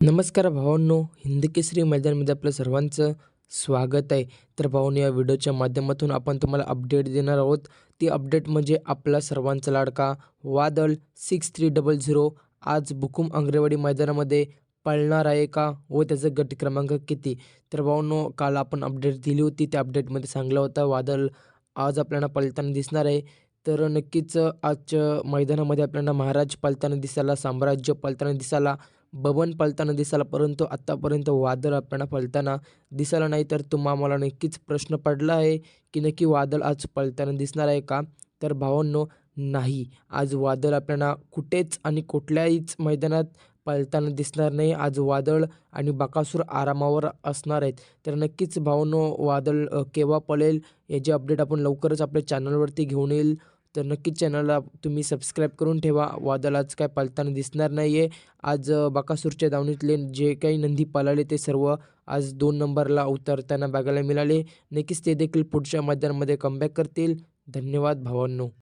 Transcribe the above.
नमस्कार भावांनो हिंदी केसरी मैदानमध्ये आपलं सर्वांचं स्वागत आहे. तर भावांनो या व्हिडिओच्या माध्यमातून आपण तुम्हाला अपडेट देणार आहोत. ती अपडेट म्हणजे आपला सर्वांचा लाडका वादळ सिक्स थ्री डबल झिरो आज बुकुम आंगरेवाडी मैदानामध्ये पळणार आहे का व त्याचा गट क्रमांक किती? तर भाऊनो काल आपण अपडेट दिली होती. त्या अपडेटमध्ये सांगला होता वादळ आज आपल्याला पळताना दिसणार आहे. तर नक्कीच आजच्या मैदानामध्ये आपल्याला महाराज पळताना दिसायला साम्राज्य पळताना दिसायला बबन पळताना दिसाला परंतु आत्तापर्यंत वादळ आपल्याला पळताना दिसायला नाही. तर तुम्हा मला नक्कीच प्रश्न पडला आहे की नक्की वादळ आज पळताना दिसणार आहे का? तर भावांनो नाही. आज वादळ आपल्याला कुठेच आणि कुठल्याहीच मैदानात पळताना दिसणार नाही. आज वादळ आणि बकासूर आरामावर असणार आहेत. तर नक्कीच भावांनो वादळ केव्हा पळेल याची अपडेट आपण लवकरच आपल्या चॅनलवरती घेऊन येईल. तर नक्कीच चॅनलला तुम्ही सबस्क्राईब करून ठेवा. वादळ आज काय पालताना दिसणार नाही आहे आज बाकासूरच्या बकासूरच्या दावणीतले जे काही नंदी पालाले ते सर्व आज दोन नंबरला उतरताना बघायला मिळाले. नक्कीच ते देखील पुढच्या मैदानामध्ये कमबॅक करतील. धन्यवाद भावांनो.